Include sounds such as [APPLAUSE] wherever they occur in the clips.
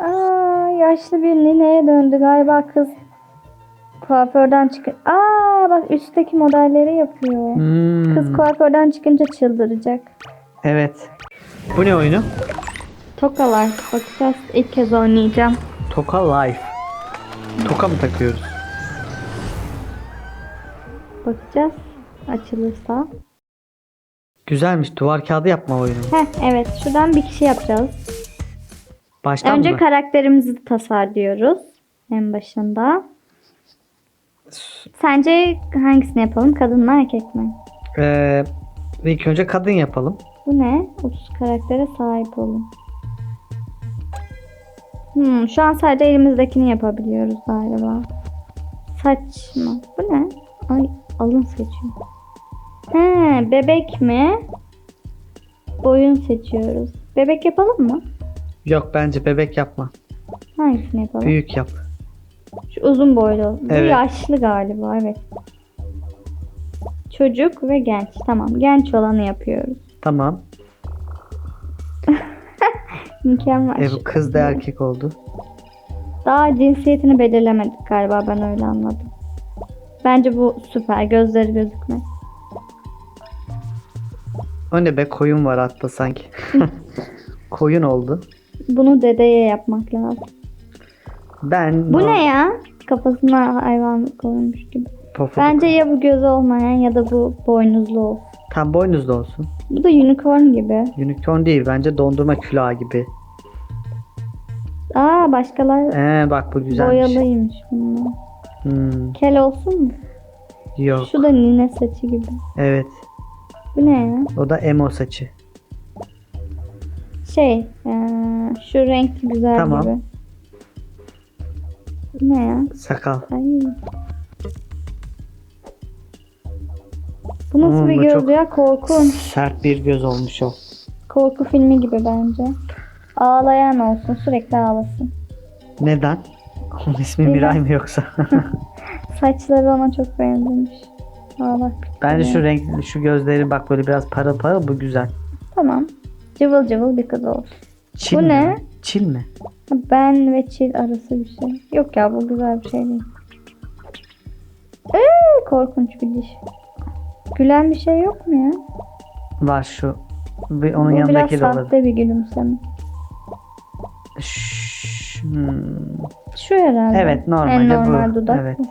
Aa, yaşlı bir nineye döndü galiba kız. Kuaförden çıkın. Aa bak üstteki modelleri yapıyor. Hmm, Kız kuaförden çıkınca çıldıracak. Evet. Bu ne oyunu? Tokalar bakacağız. İlk kez oynayacağım. Toka Life. Toka mı takıyoruz? Bakacağız. Açılırsa. Güzelmiş. Duvar kağıdı yapma oyunu. Heh evet şuradan bir kişi yapacağız. Baştan Önce mı? karakterimizi tasarlıyoruz. En başında. Sence hangisini yapalım? Kadın mı erkek mi? Ee, ilk önce kadın yapalım. Bu ne? 30 karaktere sahip olun. Hmm, şu an sadece elimizdekini yapabiliyoruz galiba. Saç mı? Bu ne? Ay alın seçiyor. He, bebek mi? Boyun seçiyoruz. Bebek yapalım mı? Yok bence bebek yapma. Hangisini yapalım? Büyük yap. Şu uzun boylu. Bu Evet. yaşlı galiba evet. Çocuk ve genç. Tamam genç olanı yapıyoruz. [LAUGHS] Tamam. Mükemmel. E, bu kız da erkek oldu. Daha cinsiyetini belirlemedik galiba ben öyle anladım. Bence bu süper. Gözleri gözükmez. O ne be koyun var hatta sanki. [LAUGHS] koyun oldu. Bunu dedeye yapmak lazım. Ben Bu ne ya? Kafasına hayvan koymuş gibi. Pofuduk. Bence ya bu göz olmayan ya da bu boynuzlu olsun. Tam boynuzlu olsun. Bu da unicorn gibi. Unicorn değil bence dondurma külahı gibi. Aa başkalar Ee bak bu güzelmiş. boyalıymış bunlar. Hmm, Kel olsun mu? yok. Şu da nine saçı gibi. Evet. Bu ne ya? O da emo saçı. Şey, eee, şu renk güzel Tamam. gibi. Ne ya? Sakal. Ay. Bu nasıl Hmm, bir göz çok- ya? Korkunç. Sert bir göz olmuş o. Korku filmi gibi bence. Ağlayan olsun. Sürekli ağlasın. Neden? Onun ismi Bilmem. Miray mı yoksa? [LAUGHS] Saçları ona çok benzemiş. Ağlak. Bence şu renk, şu gözleri bak böyle biraz parıl parıl bu güzel. Tamam. Cıvıl cıvıl bir kız olsun. Çil Bu mi? ne? Çil mi? Ben ve çil arası bir şey. Yok ya bu güzel bir şey değil. Ee, korkunç bir diş. Gülen bir şey yok mu ya? Var şu. Bir onun bu biraz yanındaki olabilir. sahte bir gülümseme. Şşş, hmm. Şu herhalde. Evet normalde en normal bu. dudak Evet. bu.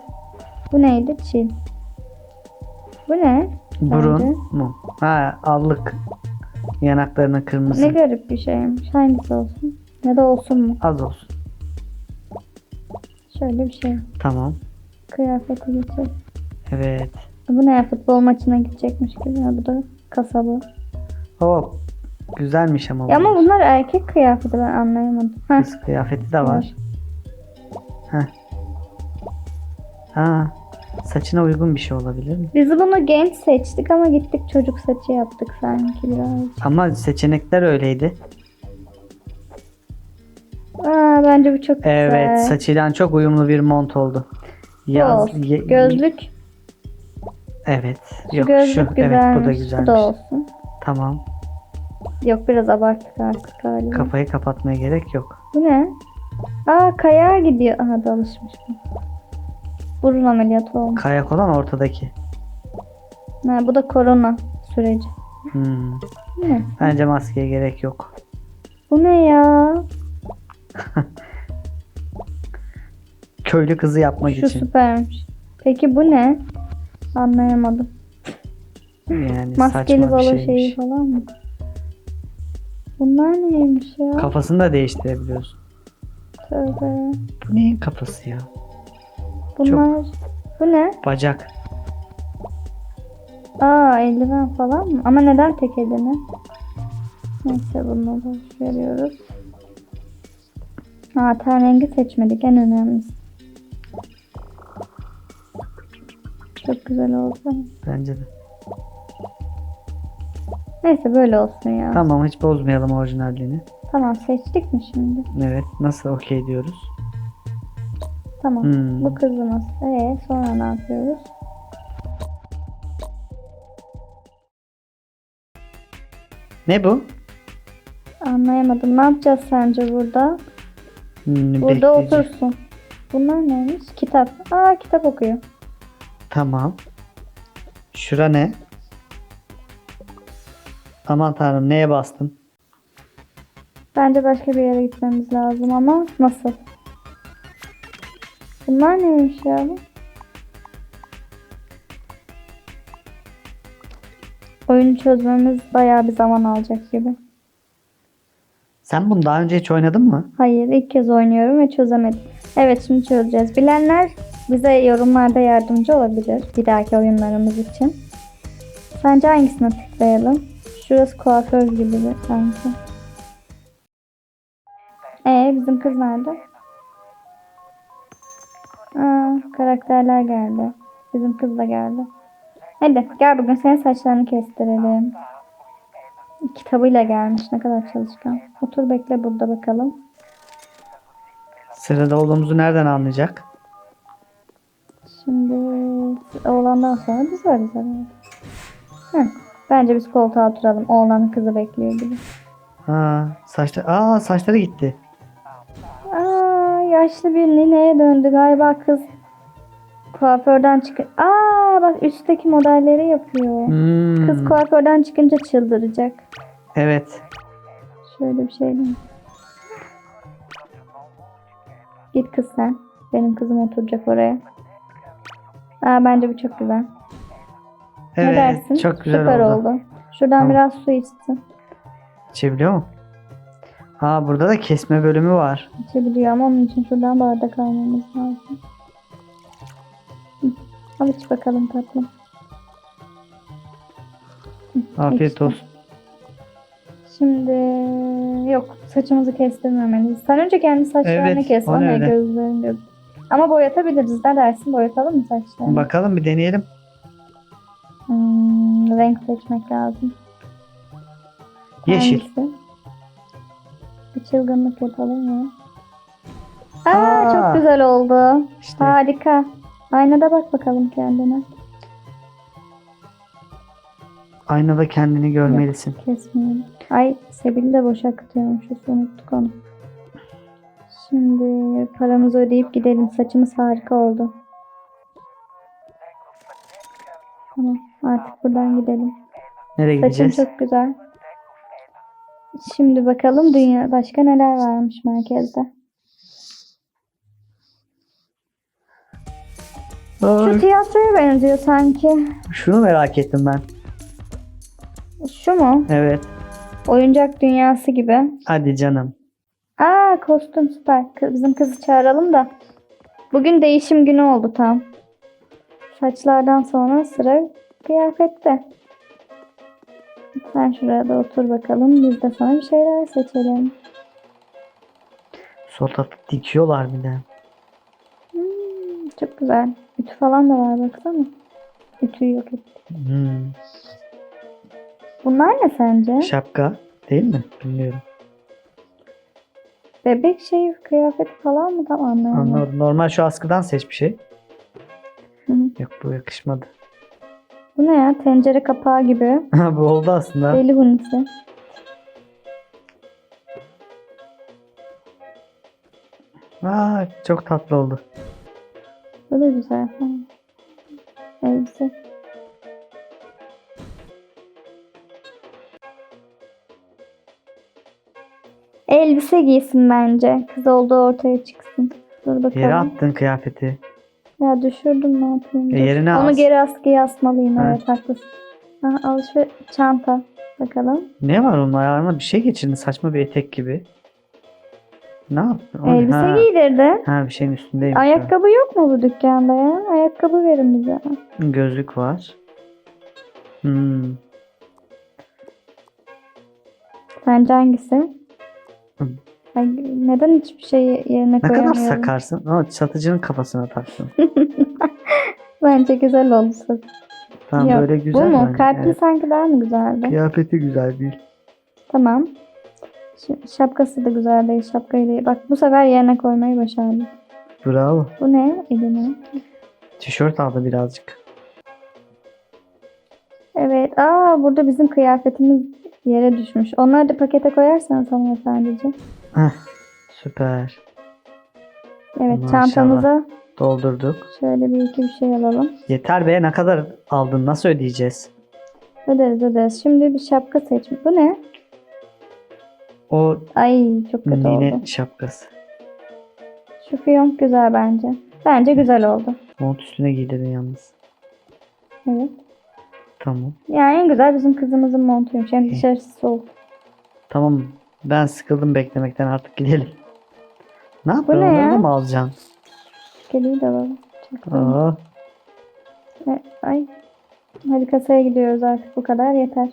Bu neydi? Çil. Bu ne? Burun Bence. mu? Ha allık. Yanaklarına kırmızı. Ne garip bir şeymiş. Hangisi olsun? Ya da olsun mu? Az olsun. Şöyle bir şey. Tamam. Kıyafeti geçelim. Evet. Bu ne ya? Futbol maçına gidecekmiş gibi. Ya bu da kasabı. O güzelmiş ama. Ya ama bunlar. erkek kıyafeti ben anlayamadım. Heh. Kız kıyafeti de var. Heh. Ha. Saçına uygun bir şey olabilir mi? Biz bunu genç seçtik ama gittik çocuk saçı yaptık sanki biraz. Ama seçenekler öyleydi. Aa, bence bu çok güzel. Evet, saçıyla çok uyumlu bir mont oldu. Bu Yaz, olsun. ye- Gözlük. Evet. Şu Yok gözlük şu. Evet bu da Bu güzelmiş. da olsun. Tamam. Yok biraz abarttık artık galiba. Kafayı kapatmaya gerek yok. Bu ne? Aa kayağa gidiyor. Aha da alışmış bu. Burun ameliyatı olmuş. Kayak olan ortadaki. Ha, bu da korona süreci. Hmm. Ne? Bence maskeye gerek yok. Bu ne ya? [LAUGHS] Köylü kızı yapmak Şu için. süpermiş. Peki bu ne? Anlayamadım. Yani [LAUGHS] Maskeli balo bir şeyi şeymiş. falan mı? Bunlar neymiş ya? Kafasını da değiştirebiliyorsun. Tövbe. Bu neyin kafası ya? Bunlar bu ne? Bacak. Aa eldiven falan mı? Ama neden tek eldiven? Neyse boş veriyoruz. Aa ten rengi seçmedik en önemlisi. Çok güzel oldu. Bence de. Neyse böyle olsun ya. Tamam, Tamam hiç bozmayalım orijinalliğini. seçtik mi şimdi? Evet. Nasıl okey diyoruz? Tamam. Hmm. Bu kızımız. Ee sonra ne yapıyoruz? Ne bu? Anlayamadım. Ne yapacağız sence burada? Hmm, Burada bekleyeceğim. otursun. Bunlar neymiş? Kitap. Aa kitap okuyor. Tamam. Şura ne? Aman tanrım neye bastım? Bence başka bir yere gitmemiz lazım ama nasıl? Bunlar neymiş ya? Oyunu çözmemiz bayağı bir zaman alacak gibi. Sen bunu daha önce hiç oynadın mı? Hayır ilk kez oynuyorum ve çözemedim. Evet şimdi çözeceğiz. Bilenler bize yorumlarda yardımcı olabilir bir dahaki oyunlarımız için. Sence hangisine tıklayalım? Şurası kuaför gibi sanki. Ee bizim kız nerede? Karakterler geldi. Bizim kız da geldi. Hadi gel bugün senin saçlarını kestirelim. Kitabıyla gelmiş. Ne kadar çalışkan. Otur bekle burada bakalım. Sırada olduğumuzu nereden anlayacak? Şimdi oğlandan sonra biz varız herhalde. Heh, bence biz koltuğa oturalım. Oğlanın kızı bekliyor gibi. Ha, saçları, aa saçları gitti. Aa, yaşlı bir nineye döndü galiba kız. Kuaförden çık. Aa bak üstteki modelleri yapıyor. Hmm, Kız kuaförden çıkınca çıldıracak. Evet. Şöyle bir şey değil mi? Git kız sen. Benim kızım oturacak oraya. Aa, bence bu çok güzel. Evet. ne dersin? Çok güzel Süper oldu. oldu. Şuradan Tamam. biraz su içsin. İçebiliyor mu? Ha burada da kesme bölümü var. İçebiliyor ama onun için şuradan bardak almamız lazım. Al iç bakalım tatlım. Afiyet İçtim. olsun. Şimdi yok saçımızı kestirmemeliyiz. Sen önce kendi saçlarını Evet, kes. öyle. gözlerini göz. Ama boyatabiliriz. Ne dersin? Boyatalım mı saçlarını? Bakalım bir deneyelim. Hmm, renk seçmek lazım. Yeşil. Hangisi? Bir çılgınlık yapalım mı? Aa, Aa. çok güzel oldu. İşte Harika. Aynada bak bakalım kendine. aynada kendini görmelisin. Kesmeyelim. Ay Sebil'i de boşa akıtıyormuşuz. Unuttuk onu. Şimdi paramızı ödeyip gidelim. Saçımız harika oldu. Tamam artık buradan gidelim. Nereye Saçın gideceğiz? çok güzel. Şimdi bakalım dünya başka neler varmış merkezde. Şu Ay, tiyatroya benziyor sanki. Şunu merak ettim ben. Şu mu? Evet. Oyuncak dünyası gibi. Hadi canım. Aa kostüm süper. Kı- Bizim kızı çağıralım da. Bugün değişim günü oldu tam. Saçlardan sonra sıra kıyafette. Sen şuraya da otur bakalım. Biz de sana bir şeyler seçelim. Sol tarafı dikiyorlar bir de. Hmm, çok güzel. Ütü falan da var baksana. Ütüyü yok et. Hmm. Bunlar ne sence? Şapka değil mi? Bilmiyorum. Bebek şey kıyafeti falan mı? Tam anlayamadım. Anladım. Normal şu askıdan seç bir şey. Hı. Yok bu yakışmadı. Bu ne ya? Tencere kapağı gibi. [LAUGHS] bu oldu aslında. Deli hunisi. Aa, çok tatlı oldu. Bu da güzel. Ha. Elbise. Elbise giysin bence. Kız olduğu ortaya çıksın. Dur bakalım. Yere attın kıyafeti. Ya düşürdüm ne yapayım. E, yerine Onu as. geri askıya asmalıyım. Ha. Evet haklısın. Ha, alışveriş çanta. Bakalım. Ne var onun ayağına? Bir şey geçirdin saçma bir etek gibi. Ne yaptın? O ne? Elbise ha. giydirdi. Ha bir şeyin üstündeymiş. Ayakkabı yok mu bu dükkanda ya? Ayakkabı verin bize. Gözlük var. Hmm. Sence hangisi? Hı. Ay, neden hiçbir şeyi yerine Ne kadar koyamıyorum? sakarsın. Ama satıcının kafasına taktın. [LAUGHS] Bence güzel oldu. Tamam Yok, böyle güzel. Bu mu? bence. Kalpli Evet. sanki daha mı güzeldi? Kıyafeti güzel değil. Tamam. Şapkası da güzel değil. Şapkayı değil. Bak bu sefer yerine koymayı başardı. Bravo. Bu ne? Eline. Tişört aldı birazcık. Evet. Aa burada bizim kıyafetimiz yere düşmüş. Onları da pakete koyarsan sana efendiciğim. Heh, süper. Evet Maşallah. çantamıza Doldurduk. şöyle bir iki bir şey alalım. Yeter be ne kadar aldın? Nasıl ödeyeceğiz? Öderiz öderiz. Şimdi bir şapka seçmiş. Bu ne? O Ay çok kötü nine oldu. şapkası. Şu fiyonk güzel bence. Bence güzel oldu. Mont üstüne giydirdin yalnız. Evet. Tamam. Yani en güzel bizim kızımızın montuymuş. Hem dışarısı soğuk. Tamam. Ben sıkıldım beklemekten artık gidelim. Ne yapıyorsun? ne Onları ya? da mı alacaksın? Kediyi de alalım. Aa, E, Ay. Hadi kasaya gidiyoruz artık. Bu kadar yeter.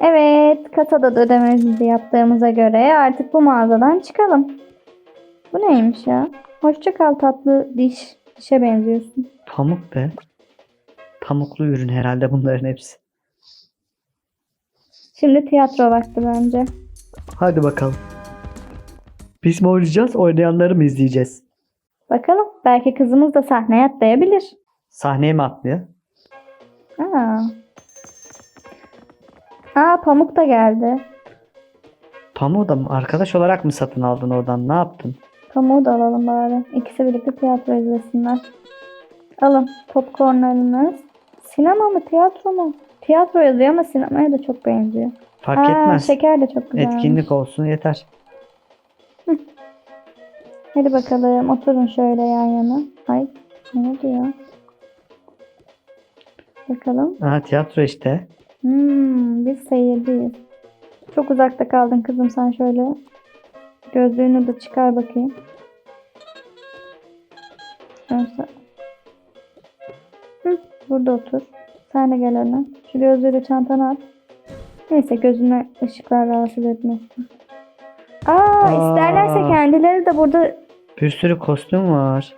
Evet. Kasada da ödememizi yaptığımıza göre artık bu mağazadan çıkalım. Bu neymiş ya? Hoşça kal tatlı diş. Dişe benziyorsun. pamuk be. Pamuklu ürün herhalde bunların hepsi. Şimdi tiyatro vakti bence. Hadi bakalım. Biz mi oynayacağız, oynayanları mı izleyeceğiz? Bakalım. Belki kızımız da sahneye atlayabilir. Sahneye mi atlıyor? Aa. Aa Pamuk da geldi. Pamuğu da mı? Arkadaş olarak mı satın aldın oradan? Ne yaptın? Pamuğu da alalım bari. İkisi birlikte tiyatro izlesinler. Alın popcornlarınız. Sinema mı tiyatro mu? Tiyatro yazıyor ama sinemaya da çok benziyor. Fark Aa, etmez. Şeker de çok güzel. Etkinlik olsun yeter. Hadi bakalım oturun şöyle yan yana. Ay ne ya? Bakalım. Aha tiyatro işte. Hmm, biz seyirciyiz. Çok uzakta kaldın kızım sen şöyle. Gözlüğünü de çıkar bakayım. Neyse. Hı, burada otur. Sen de gel öne. Şu gözlüğü de çantana at. Neyse gözüne ışıklar rahatsız etmesin. Aa, Aa. isterlerse kendileri de burada Bir sürü kostüm var.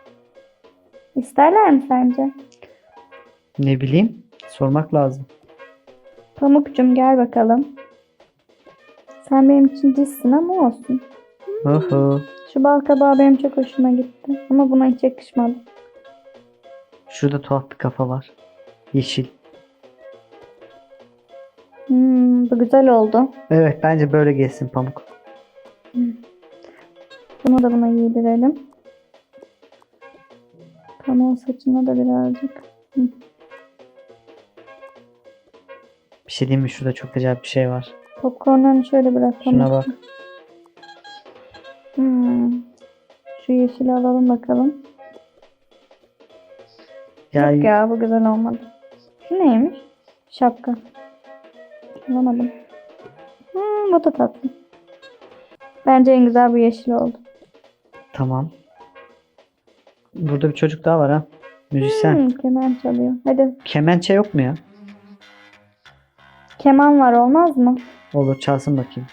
isterler mi sence? Ne bileyim. Sormak lazım. Pamukcum gel bakalım. Sen benim için cissin ama olsun. Oho. Şu bal kabağı benim çok hoşuma gitti. Ama buna hiç yakışmadı. Şurada tuhaf bir kafa var. Yeşil. Hmm, bu güzel oldu. Evet bence böyle gelsin pamuk. Bunu da buna giydirelim. Pamuğun saçına da birazcık. Bir şey diyeyim mi? Şurada çok acayip bir şey var. Popcornlarını şöyle bırakalım. Şuna bak. Hmm. Şu yeşili alalım bakalım. Ya, Yok ya bu güzel olmadı. Şu neymiş? Şapka. Bulamadım. Hmm, bu da tatlı. Bence en güzel bu yeşil oldu. tamam. Burada bir çocuk daha var ha. Müzisyen. Hmm, keman çalıyor. Hadi Kemençe yok mu ya? Keman var olmaz mı? Olur çalsın bakayım.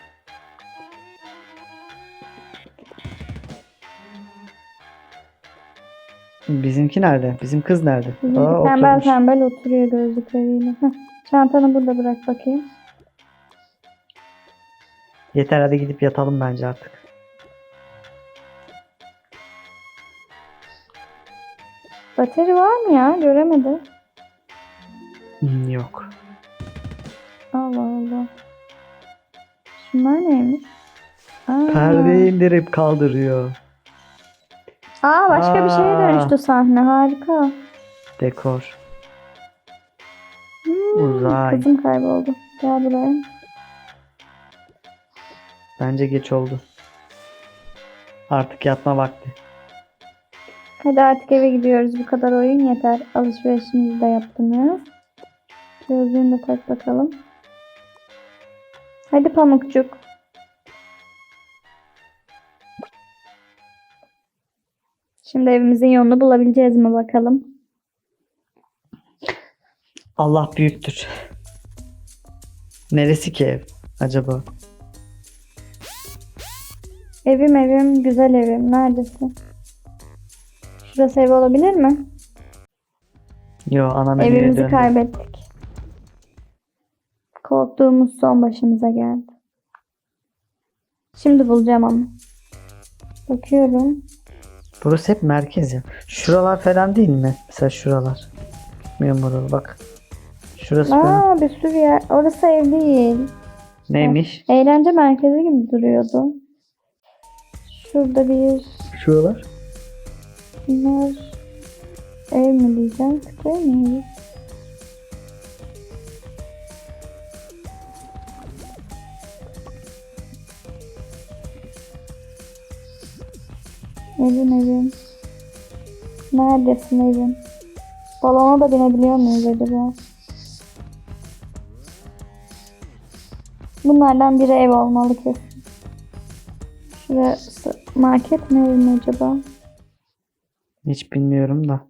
Bizimki nerede? Bizim kız nerede? Bizimki Aa, tembel oturmuş. tembel oturuyor gözlükleriyle. Heh, Çantanı burada bırak bakayım. Yeter hadi gidip yatalım bence artık. Bateri var mı ya? Göremedim. Hmm, yok. Allah Allah. Şunlar neymiş? Aa, Perdeyi indirip kaldırıyor. Aa başka bir şeye Aa. dönüştü sahne. Harika. Dekor. Hmm, Uzay. Kızım kayboldu. Gel buraya. Bence geç oldu. Artık yatma vakti. Hadi artık eve gidiyoruz. Bu kadar oyun yeter. Alışverişinizi de yaptınız. Gözlüğünü de tak bakalım. Hadi pamukçuk. Şimdi evimizin yolunu bulabileceğiz mi bakalım. Allah büyüktür. Neresi ki ev acaba? Evim evim güzel evim. Neredesin? Şurası ev olabilir mi? Yo ana menüye Evimizi döndü. kaybettik. Korktuğumuz son başımıza geldi. Şimdi bulacağım ama. Bakıyorum. Burası hep merkez ya. Şuralar falan değil mi? Mesela şuralar. Memur bak. Şurası. Aa bir sürü yer. Orası ev değil. Neymiş? Eğlence merkezi gibi duruyordu. Şurada bir Şuralar. Bunlar ev mi diyeceğim? Küçük ev Evim evim. Neredesin evim? Balona da binebiliyor muyuz acaba? Bunlardan biri ev olmalı kesin. Şurası market mi ev mi acaba? Hiç bilmiyorum da.